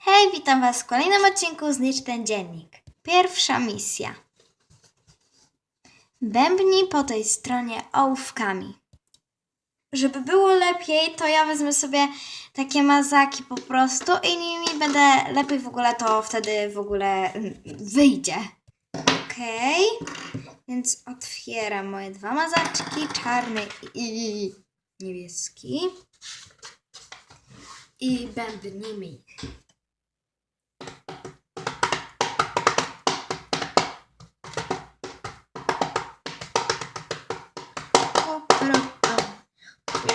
Hej, witam Was w kolejnym odcinku Znicz ten dziennik. Pierwsza misja. Bębni po tej stronie ołówkami. Żeby było lepiej, to ja wezmę sobie takie mazaki po prostu i nimi będę lepiej w ogóle to wtedy w ogóle mm, wyjdzie. Okej, więc otwieram moje dwa mazaczki, czarny i niebieski. I bębnimy. Czuję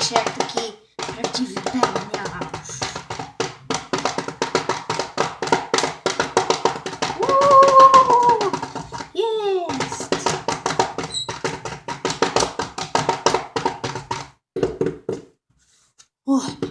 się jak taki prawdziwy pewniarz. Jest! O.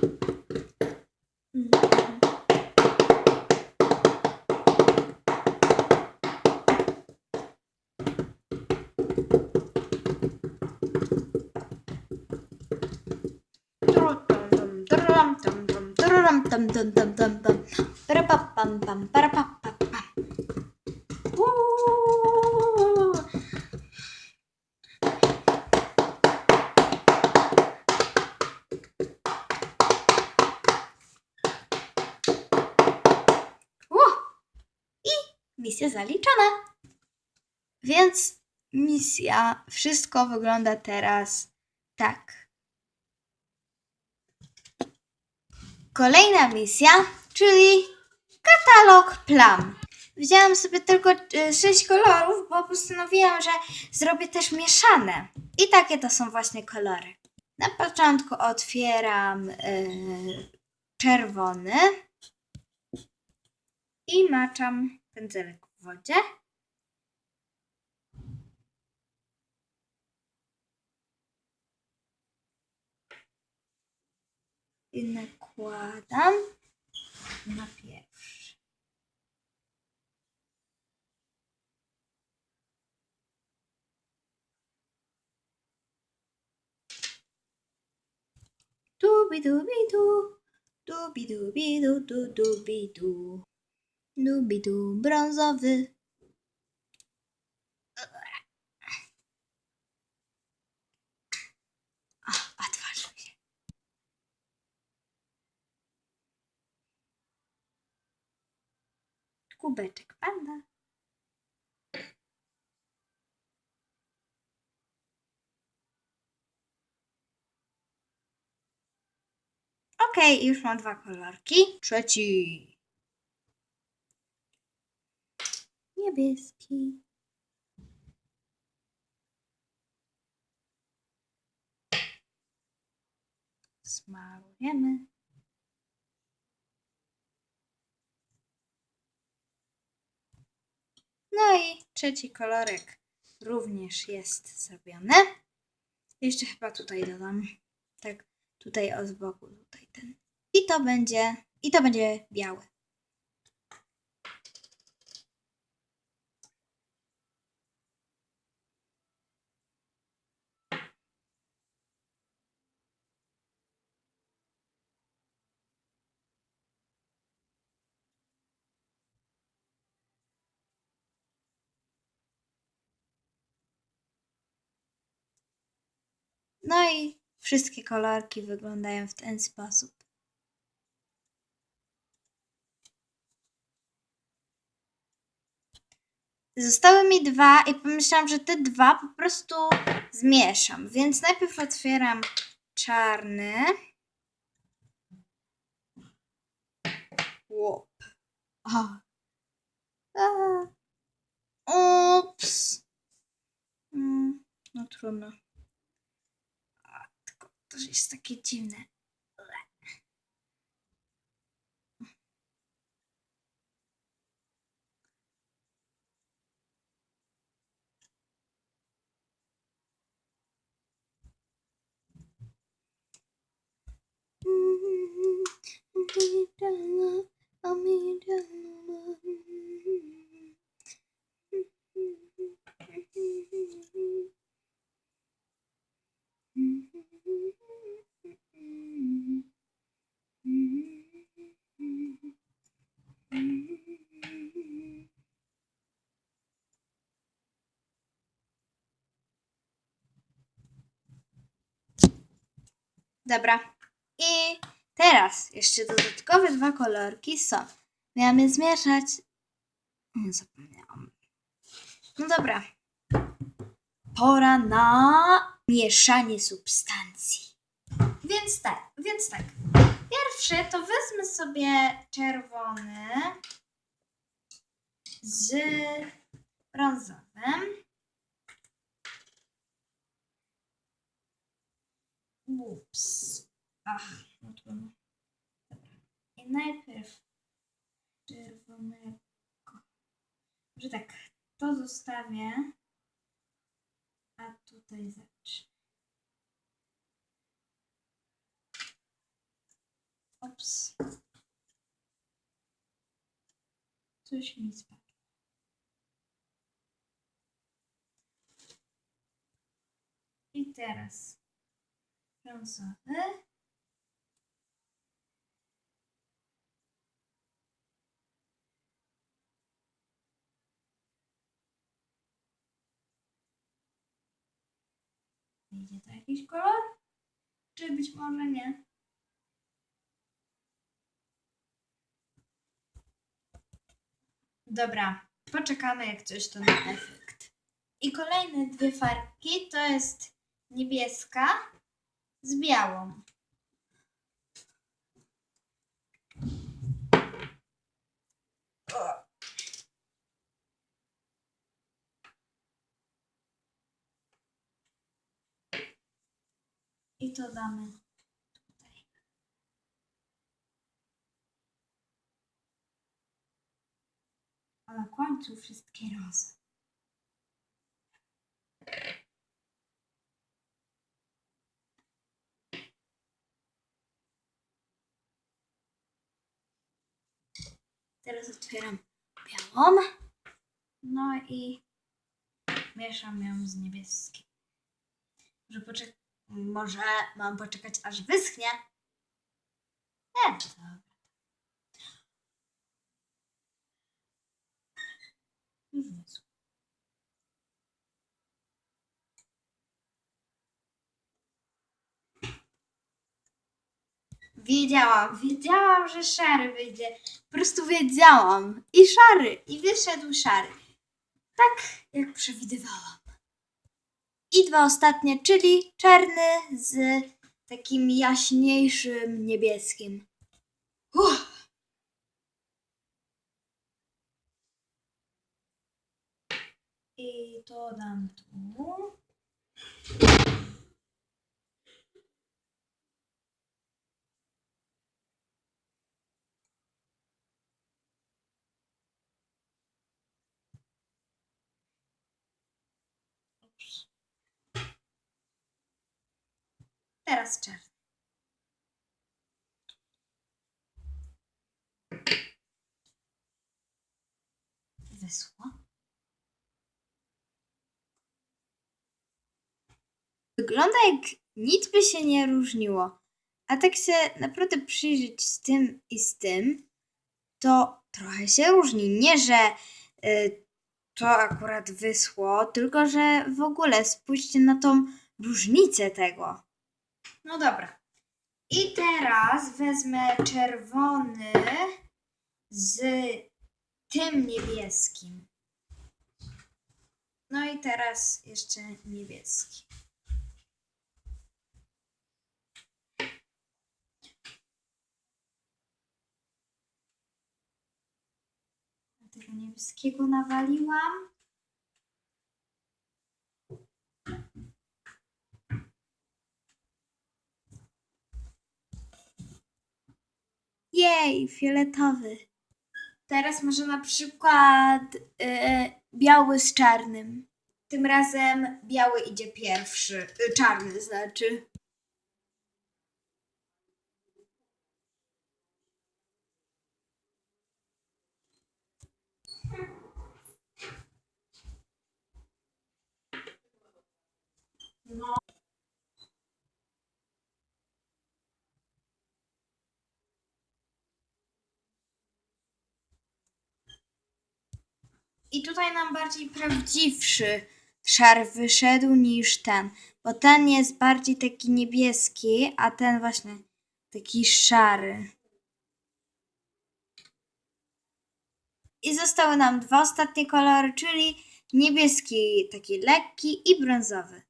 Misja zaliczona. Więc misja, wszystko wygląda teraz tak. Kolejna misja, czyli katalog plam. Wzięłam sobie tylko e, sześć kolorów, bo postanowiłam, że zrobię też mieszane. I takie to są właśnie kolory. Na początku otwieram e, czerwony i maczam pędzelek wodzie. I nakładam na pierwszy. Dubi dubi du, dubi dubi du, du dubi du. Dubi du, brązowy. O, otworzył się. Kubeczek panda. Okej, już mam dwa kolorki. Trzeci. Niebieski. Smarujemy. No i trzeci kolorek również jest zrobiony. Jeszcze chyba tutaj dodam. Tak, tutaj od boku, tutaj ten. I to będzie, i to będzie biały. No i wszystkie kolorki wyglądają w ten sposób. Zostały mi dwa i pomyślałam, że te dwa po prostu zmieszam. Więc najpierw otwieram czarny. Łop. Ups. Mm, no trudno. To jest takie dziwne. Mm-hmm. Dobra. I teraz jeszcze dodatkowe dwa kolorki są. Miałam je zmieszać. Nie zapomniałam. No dobra. Pora na mieszanie substancji. Więc tak, więc tak. Pierwszy to wezmę sobie czerwony z brązowym. Ups. Ach, trudno. Dobra. I najpierw czerwonego. Że tak, to zostawię. A tutaj zacznę. Ups. Coś mi spadło. I teraz brązowy. Wyjdzie to jakiś kolor? Czy być może nie? Dobra, poczekamy jak coś to na efekt. I kolejne dwie farbki to jest niebieska z białą. I to damy tutaj. A na końcu wszystkie. Teraz otwieram białą. No i mieszam ją z niebieskim. Może, poczek- może mam poczekać aż wyschnie? Nie, dobra. Już wyschło. Wiedziałam, wiedziałam, że szary wyjdzie. Po prostu wiedziałam. I szary, i wyszedł szary. Tak, jak przewidywałam. I dwa ostatnie, czyli czarny z takim jaśniejszym niebieskim. Uff. I to dam tu. Teraz czarny. Wyschło. Wygląda jak nic by się nie różniło. A tak się naprawdę przyjrzeć z tym i z tym, to trochę się różni. Nie, że y, to akurat wyschło, tylko że w ogóle spójrzcie na tą różnicę tego. No dobra. I teraz wezmę czerwony z tym niebieskim. No i teraz jeszcze niebieski. Tego niebieskiego nawaliłam. Jej, fioletowy. Teraz może na przykład e, biały z czarnym. Tym razem biały idzie pierwszy, e, czarny znaczy. I tutaj nam bardziej prawdziwszy szary wyszedł niż ten, bo ten jest bardziej taki niebieski, a ten właśnie taki szary. I zostały nam dwa ostatnie kolory, czyli niebieski taki lekki i brązowy.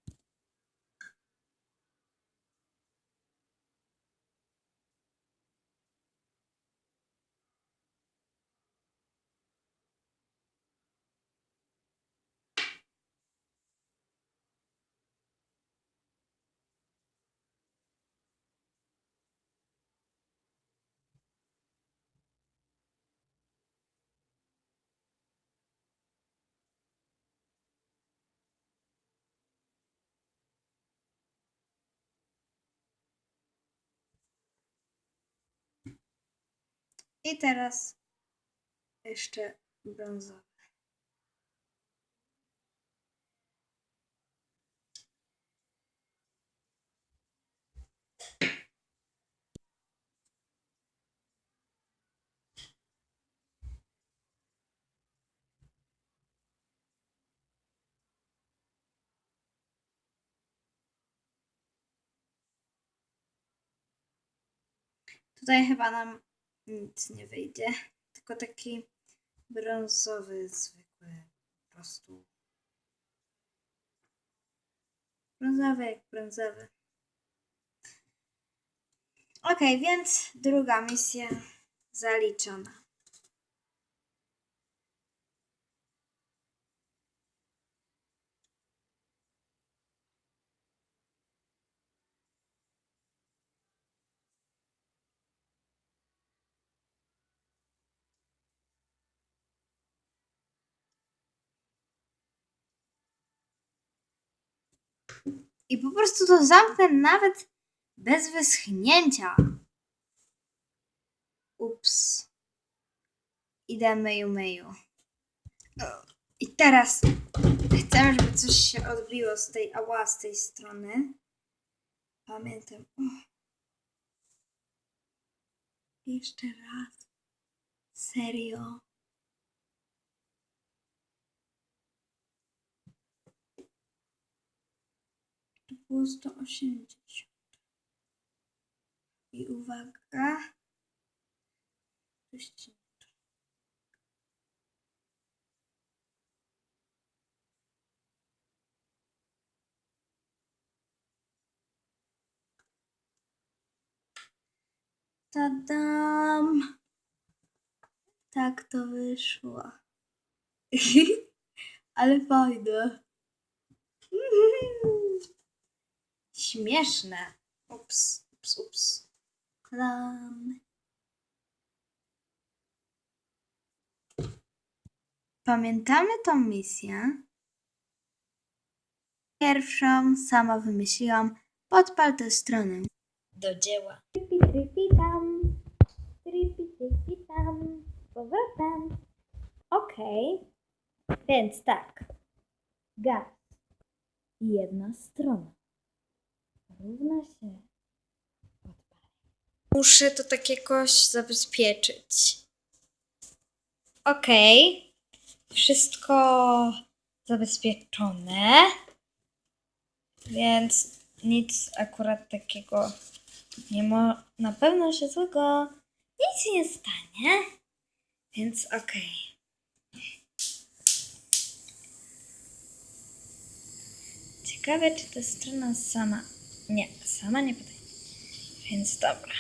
I teraz jeszcze brązowy. Tutaj chyba nam nic nie wyjdzie, tylko taki brązowy, zwykły, po prostu. Brązowy jak brązowy. Okej, więc druga misja zaliczona. I po prostu to zamknę nawet bez wyschnięcia. Ups. Idę myju, myju. I teraz chcę, żeby coś się odbiło z tej ała, z tej strony. Pamiętam. O. Jeszcze raz. Serio. Było 180. I uwaga. Tadam! Tak to wyszło. Ale fajne. Śmieszne. Ups, ups, ups. Tadam. Pamiętamy tą misję? Pierwszą sama wymyśliłam. Podpal tę stronę. Do dzieła. Tripi, tripi tam. Tripi, tripi tam. Powrotem. Okej. Więc tak. Gaz. Jedna strona. Równa się. Muszę to tak jakoś zabezpieczyć. Okej. Wszystko zabezpieczone. Więc nic akurat takiego nie ma. Na pewno się złego nic nie stanie. Więc okej. Ciekawe, czy ta strona sama. Nie, sama nie podaje. Więc dobra.